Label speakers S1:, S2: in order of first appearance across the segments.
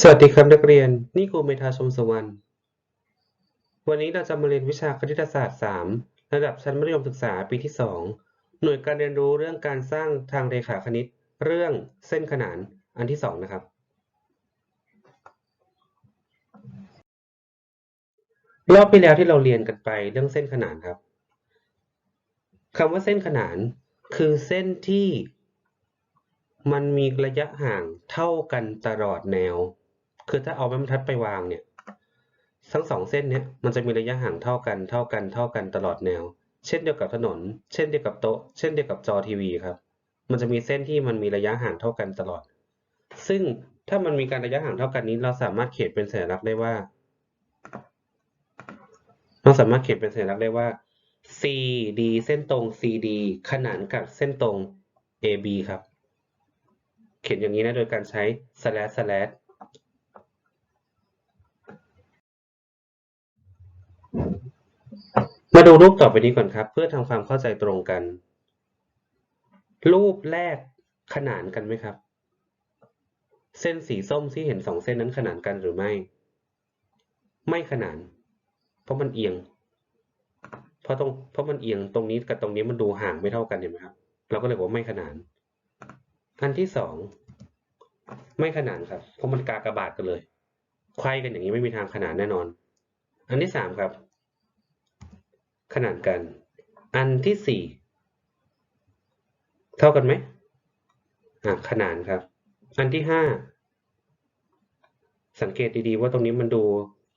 S1: สวัสดีครับนักเรียน นี่ครูเมธาชมสวรรณวันนี้เราจะมาเรียนวิชาคณิตศาสตร์ 3 ระดับชั้นมัธยมศึกษาปีที่ 2 หน่วยการเรียนรู้เรื่องการสร้างทางเรขาคณิต เรื่องเส้นขนานอันที่ 2 นะครับ รอบที่แล้วที่เราเรียนกันไปเรื่องเส้นขนานครับคำว่าเส้นขนานคือเส้นที่มันมีระยะห่างเท่ากันตลอดแนว คือถ้าเอาไม้บรรทัดไปวางเนี่ย ทั้งสองเส้นเนี้ยมันจะมีระยะห่างเท่ากันเท่ากันเท่ากันตลอดแนว เช่นเดียวกับถนน เช่นเดียวกับโต๊ะ เช่นเดียวกับจอทีวีครับ มันจะมีเส้นที่มันมีระยะห่างเท่ากันตลอด ซึ่งถ้ามันมีการระยะห่างเท่ากันนี้ เราสามารถเขียนเป็นสัญลักษณ์ได้ว่า เราสามารถเขียนเป็นสัญลักษณ์ได้ว่า CD เส้นตรง CD ขนานกับเส้นตรง AB ครับ เขียนอย่างนี้นะโดยการใช้ slash slash มาดูรูปต่อไปนี้ก่อนครับ เพื่อทำความเข้าใจตรงกัน รูปแรกขนานกันไหมครับ เส้นสีส้มที่เห็นสองเส้นนั้นขนานกันหรือไม่ ไม่ขนาน เพราะมันเอียง เพราะตรงเพราะมันเอียงตรงนี้กับตรงนี้มันดูห่างไม่เท่ากันเห็นไหมครับ เราก็เลยบอกว่าไม่ขนานอันที่สองไม่ขนานครับ เพราะมันกากระบาดกันเลยไขว้กันอย่างนี้ไม่มีทางขนานแน่นอน อันที่สามครับ ขนานกัน อันที่สี่เท่ากันไหมอะขนานครับ อันที่ห้าสังเกตดีๆว่าตรงนี้มันดู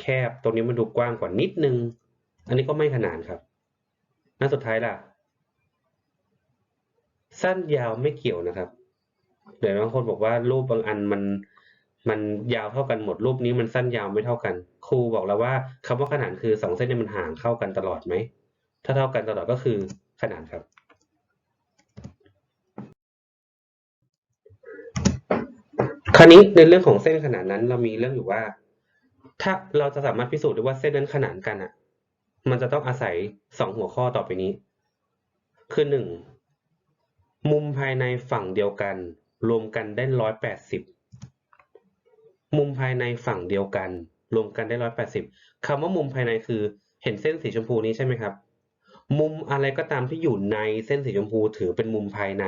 S1: แคบ ตรงนี้มันดูกว้างกว่านิดนึง อันนี้ก็ไม่ขนานครับอันสุดท้ายล่ะ สั้นยาวไม่เกี่ยวนะครับเดี๋ยวบางคนบอกว่ารูปบางอันมัน มันยาวเท่ากันหมดรูปนี้มันสั้นยาวไม่เท่ากัน ครูบอกแล้วว่าคำว่าขนานคือสองเส้นนี้มันห่างเข้ากันตลอดไหม ถ้าเท่ากันตลอดก็คือขนานครับ คราวนี้ในเรื่องของเส้นขนานนั้นเรามีเรื่องอยู่ว่า ถ้าเราจะสามารถพิสูจน์ได้ว่าเส้นนั้นขนานกันอะ มันจะต้องอาศัยสองหัวข้อต่อไปนี้ คือหนึ่งมุมภายในฝั่งเดียวกัน รวมกันได้ร้อยแปดสิบ มุมภายในฝั่งเดียวกัน รวมกันได้ร้อยแปดสิบคำว่ามุมภายในคือเห็นเส้นสีชมพูนี้ใช่ไหมครับ มุมอะไรก็ตามที่อยู่ในเส้นสีชมพูถือเป็นมุมภายใน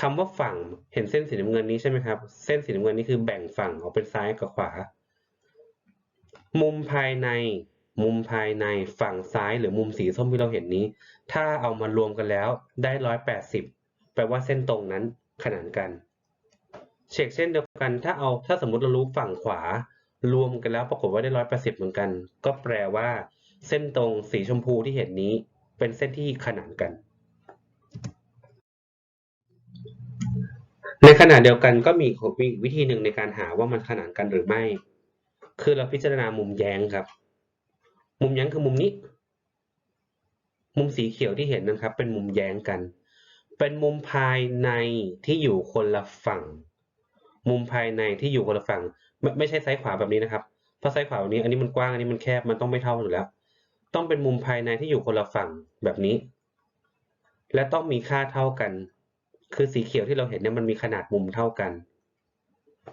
S1: คำว่าฝั่งเห็นเส้นสีน้ำเงินนี้ใช่ไหมครับ เส้นสีน้ำเงินนี้คือแบ่งฝั่งออกเป็นซ้ายกับขวา มุมภายใน มุมภายในฝั่งซ้ายหรือมุมสีส้มที่เราเห็นนี้ ถ้าเอามารวมกันแล้วได้ร้อยแปดสิบแปลว่าเส้นตรงนั้นขนานกัน เชกเช่นเดียวกัน ถ้าเอาถ้าสมมติเรารู้ฝั่งขวา รวมกันแล้วปรากฏว่าได้ร้อยแปดสิบเหมือนกัน ก็แปลว่า เส้นตรงสีชมพูที่เห็นนี้ เป็นเส้นที่ขนานกัน ในขณะเดียวกันก็มีมีวิธีหนึ่งในการหาว่ามันขนานกันหรือไม่ คือเราพิจารณามุมแย้งครับ มุมแย้งคือมุมนี้ มุมสีเขียวที่เห็นนะครับ เป็นมุมแย้งกัน เป็นมุมภายในที่อยู่คนละฝั่ง มุมภายในที่อยู่คนละฝั่งไม่ไม่ใช่ซ้ายขวาแบบนี้นะครับเพราะซ้ายขวาแบบนี้อันนี้มันกว้างอันนี้มันแคบมันต้องไม่เท่าอยู่แล้ว ต้องเป็นมุมภายในที่อยู่คนละฝั่งแบบนี้ และต้องมีค่าเท่ากัน คือสีเขียวที่เราเห็นเนี่ยมันมีขนาดมุมเท่ากัน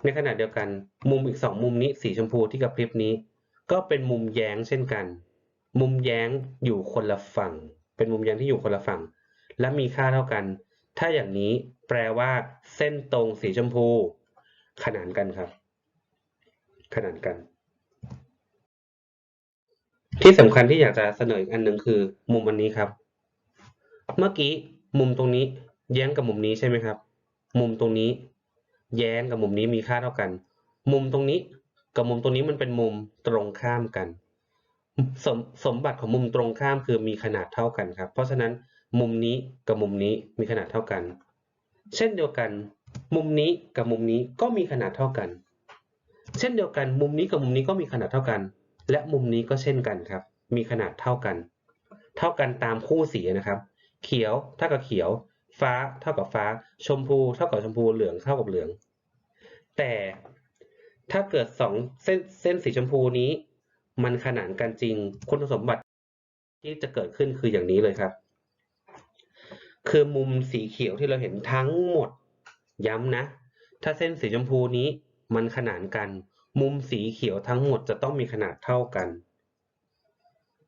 S1: ในขณะเดียวกัน มุมอีกสองมุมนี้สีชมพูที่กับพริบนี้ ก็เป็นมุมแย้งเช่นกัน มุมแย้งอยู่คนละฝั่ง เป็นมุมแย้งที่อยู่คนละฝั่ง และมีค่าเท่ากัน ถ้าอย่างนี้แปลว่า เส้นตรงสีชมพู ขนานกันครับ ขนานกัน ที่สำคัญที่อยากจะเสนออีกอันหนึ่งคือ มุมอันนี้ครับ เมื่อกี้มุมตรงนี้ แย้งกับมุมนี้ใช่ไหมครับ มุมตรงนี้ แย้งกับมุมนี้มีค่าเท่ากัน มุมตรงนี้กับมุมตรงนี้มันเป็นมุมตรงข้ามกันสมสมบัติของมุมตรงข้ามคือมีขนาดเท่ากันครับ เพราะฉะนั้นมุมนี้กับมุมนี้มีขนาดเท่ากัน เช่นเดียวกัน มุมนี้กับมุมนี้ก็มีขนาดเท่ากัน เช่นเดียวกัน มุมนี้กับมุมนี้ก็มีขนาดเท่ากัน และมุมนี้ก็เช่นกันครับ มีขนาดเท่ากัน เท่ากันตามคู่สีนะครับ เขียวเท่ากับเขียว ฟ้าเท่ากับฟ้า ชมพูเท่ากับชมพู เหลืองเท่ากับเหลือง แต่ถ้าเกิดสองเส้นเส้นสีชมพูนี้ มันขนานกันจริง คุณสมบัติที่จะเกิดขึ้นคืออย่างนี้เลยครับ คือมุมสีเขียวที่เราเห็นทั้งหมด ย้ำนะ ถ้าเส้นสีชมพูนี้มันขนานกัน มุมสีเขียวทั้งหมดจะต้องมีขนาดเท่ากัน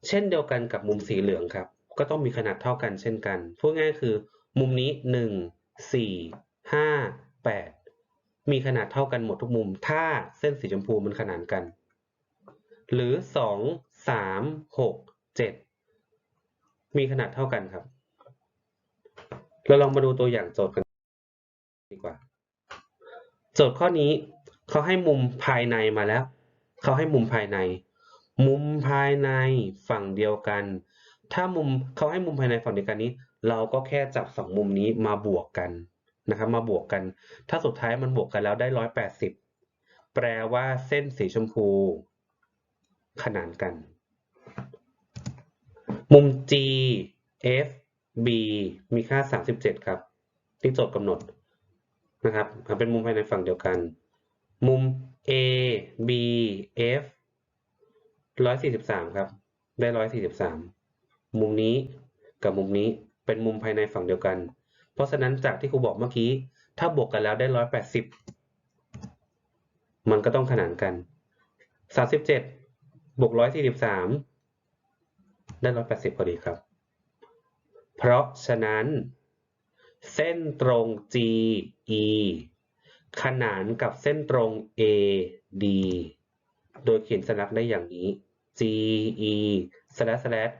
S1: เช่นเดียวกันกับมุมสีเหลืองครับ ก็ต้องมีขนาดเท่ากันเช่นกัน พูดง่ายคือ มุมนี้หนึ่งสี่ห้าแปดมีขนาดเท่ากันหมดทุกมุม ถ้าเส้นสีชมพูมันขนานกัน หรือสองสามหกเจ็ดมีขนาดเท่ากันครับ เราลองมาดูตัวอย่างโจทย์กัน ดีกว่า โจทย์ข้อนี้เขาให้มุมภายในมาแล้ว เขาให้มุมภายใน มุมภายในฝั่งเดียวกัน ถ้ามุมเขาให้มุมภายในฝั่งเดียวกันนี้ เราก็แค่จับสองมุมนี้มาบวกกันนะครับ มาบวกกัน ถ้าสุดท้ายมันบวกกันแล้วได้ร้อยแปดสิบแปลว่าเส้นสีชมพู ขนานกัน มุม G F B มีค่า 37 ครับ ที่โจทย์กำหนด นะครับเป็นมุมภายในฝั่งเดียวกัน มุม A B F 143 ครับ ได้ 143 มุมนี้กับมุมนี้เป็นมุมภายในฝั่งเดียวกัน เพราะฉะนั้นจากที่ครูบอกเมื่อกี้ ถ้าบวกกันแล้วได้ 180 มันก็ต้องขนานกัน 37 บวก 143 ได้ 180พอดีครับ เพราะฉะนั้น เส้นตรง GE ขนานกับเส้นตรง AD โดยเขียนสัญลักษณ์ได้อย่างนี้ GE slash slash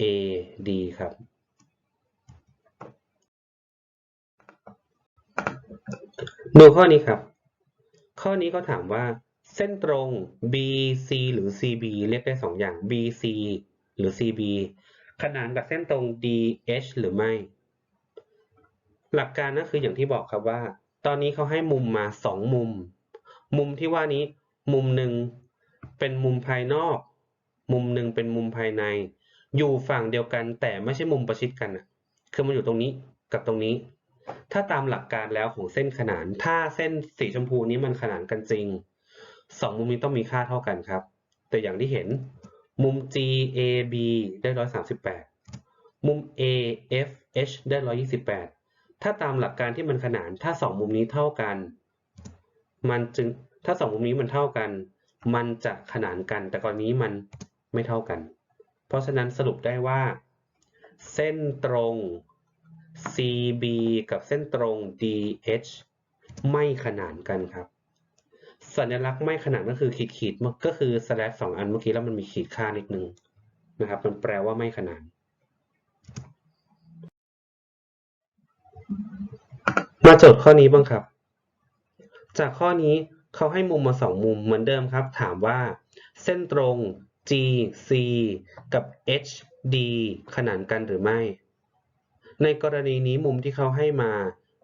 S1: AD ครับ ดูข้อนี้ครับ ข้อนี้เขาถามว่า เส้นตรง BC หรือ CB เรียกได้สองอย่าง BC หรือ CB ขนานกับเส้นตรง DH หรือไม่ หลักการก็คืออย่างที่บอกครับว่า ตอนนี้เขาให้มุมมาสองมุม มุมที่ว่านี้มุมหนึ่งเป็นมุมภายนอก มุมหนึ่งเป็นมุมภายใน อยู่ฝั่งเดียวกันแต่ไม่ใช่มุมประชิดกันอะคือมันอยู่ตรงนี้กับตรงนี้ ถ้าตามหลักการแล้วของเส้นขนาน ถ้าเส้นสีชมพูนี้มันขนานกันจริงสองมุมนี้ต้องมีค่าเท่ากันครับ แต่อย่างที่เห็นมุม GAB ได้ร้อยสามสิบแปดมุม AFH ได้ร้อยยี่สิบแปด ถ้าตามหลักการที่มันขนาน ถ้าสองมุมนี้เท่ากัน มันจึง ถ้าสองมุมนี้มันเท่ากัน มันจะขนานกัน แต่กรณีมันไม่เท่ากัน เพราะฉะนั้นสรุปได้ว่า เส้นตรง CB กับเส้นตรง DH ไม่ขนานกันครับ สัญลักษณ์ไม่ขนานก็คือขีดขีดก็คือ slash สองอันเมื่อกี้แล้วมันมีขีดค่านิดนึงนะครับ มันแปลว่าไม่ขนาน มา โจทย์ข้อนี้บ้างครับ จากข้อนี้เขาให้มุมมาสองมุมเหมือนเดิมครับ ถามว่า เส้นตรง GC กับ HD ขนานกันหรือไม่ ในกรณีนี้มุมที่เขาให้มา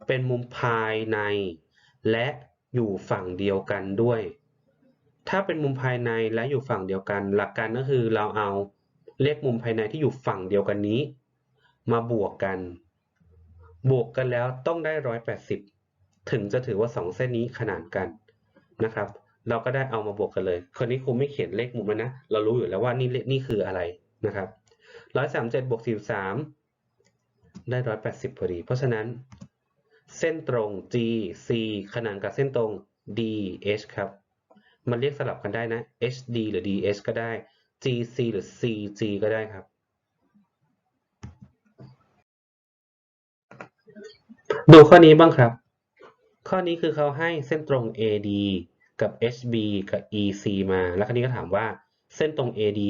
S1: เป็นมุมภายใน และอยู่ฝั่งเดียวกันด้วย ถ้าเป็นมุมภายในและอยู่ฝั่งเดียวกัน หลักการก็คือเราเอาเลขมุมภายในที่อยู่ฝั่งเดียวกันนี้ มาบวกกัน บวกกันแล้วต้องได้ร้อยแปดสิบถึงจะถือว่าสองเส้นนี้ขนานกันนะครับ เราก็ได้เอามาบวกกันเลย คนนี้ครูไม่เขียนเลขมุมแล้วนะ เรารู้อยู่แล้วว่านี่เลขนี่คืออะไรนะครับร้อยสามเจ็ดบวกสิบสามได้ร้อยแปดสิบพอดี เพราะฉะนั้น เส้นตรง GC ขนานกับเส้นตรง DH ครับ มันเรียกสลับกันได้นะ HD หรือ DH ก็ได้ GC หรือ CG ก็ได้ครับ ดูข้อนี้บ้างครับ ข้อนี้คือเขาให้เส้นตรง AD กับ HB กับ EC มา แล้วคราวนี้ก็ถามว่าเส้นตรง AD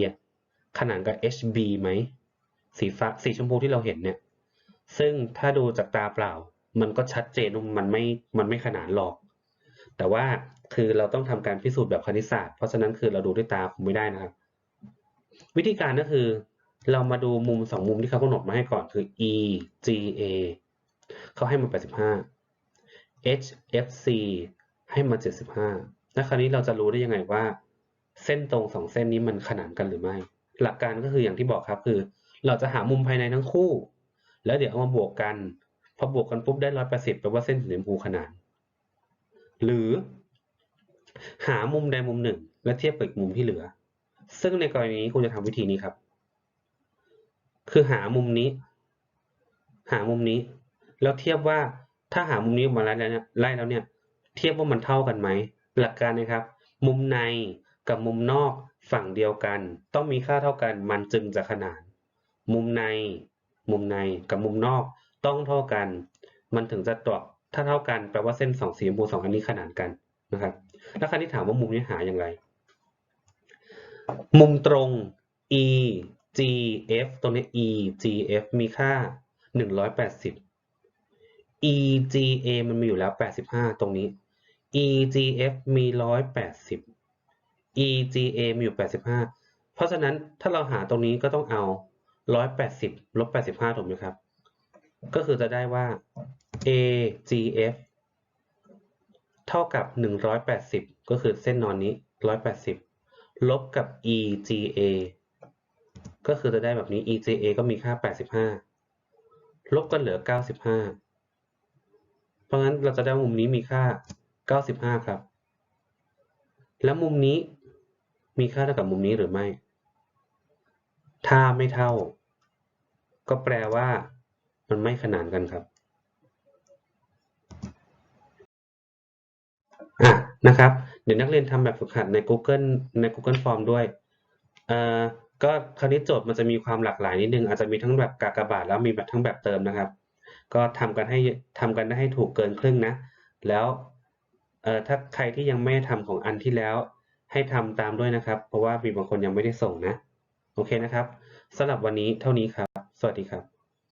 S1: ขนานกับ HB ไหม สีฟ้าสีชมพูที่เราเห็นเนี่ย ซึ่งถ้าดูจากตาเปล่า มันก็ชัดเจนมันไม่ มันไม่ขนานหรอก แต่ว่าคือเราต้องทำการพิสูจน์แบบคณิตศาสตร์ เพราะฉะนั้นคือเราดูด้วยตาคงไม่ได้นะครับ วิธีการก็คือ เรามาดูมุมสองมุมที่เขากำหนดมาให้ก่อนคือ E G A เขาให้มา 85 H F C ให้มา 75 แล้วคราวนี้เราจะรู้ได้ยังไงว่า เส้นตรงสองเส้นนี้มันขนานกันหรือไม่ หลักการก็คืออย่างที่บอกครับคือ เราจะหามุมภายในทั้งคู่ แล้วเดี๋ยวเอามาบวกกัน พอบวกกันปุ๊บได้180แปลว่าเส้นสีชมพูขนาน หรือ หามุมใดมุมหนึ่ง และเทียบกับอีกมุมที่เหลือ ซึ่งในกรณีนี้คุณจะทำวิธีนี้ครับ คือหามุมนี้ หามุมนี้ แล้วเทียบว่าถ้าหามุมนี้ออกมาไล่แล้วเนี่ยไล่แล้วเนี่ยเทียบว่ามันเท่ากันไหมหลักการนะครับ มุมในกับมุมนอกฝั่งเดียวกัน ต้องมีค่าเท่ากันมันจึงจะขนาน มุมใน มุมในกับมุมนอกต้องเท่ากัน มันถึงจะตอบถ้าเท่ากันแปลว่าเส้นสองสีชมพูสองอันนี้ขนานกันนะครับ แล้วคราวนี้ถามว่ามุมนี้หาอย่างไร มุมตรง e g f ตรงนี้ e g f มีค่า 180 e g a มันมีอยู่แล้ว 85 ตรงนี้ e g f มี 180 e g a มีอยู่ 85 เพราะฉะนั้นถ้าเราหาตรงนี้ก็ต้องเอา 180 ลบ 85 ถูกไหมครับ ก็คือจะได้ว่า a g f เท่ากับ 180 ก็คือเส้นนอนนี้ 180 ลบกับ e g a ก็คือจะได้แบบนี้ e g a ก็มีค่า 85 ลบกันเหลือ 95 เพราะงั้นเราจะได้มุมนี้มีค่า 95 ครับ แล้วมุมนี้มีค่าเท่ากับมุมนี้หรือไม่ ถ้าไม่เท่า ก็แปลว่า มันไม่ขนานกันครับ อะ นะครับ เดี๋ยวนักเรียนทำแบบฝึกหัดใน Google ใน Google Form ด้วยเอ่อก็คราวนี้โจทย์มันจะมีความหลากหลายนิดนึง อาจจะมีทั้งแบบกากบาทแล้วมีแบบทั้งแบบเติมนะครับ ก็ทำกันให้ทำกันได้ให้ถูกเกินครึ่งนะ แล้วเอ่อถ้าใครที่ยังไม่ทำของอันที่แล้ว ให้ทำตามด้วยนะครับ เพราะว่ามีบางคนยังไม่ได้ส่งนะ โอเคนะครับสำหรับวันนี้เท่านี้ครับ สวัสดีครับ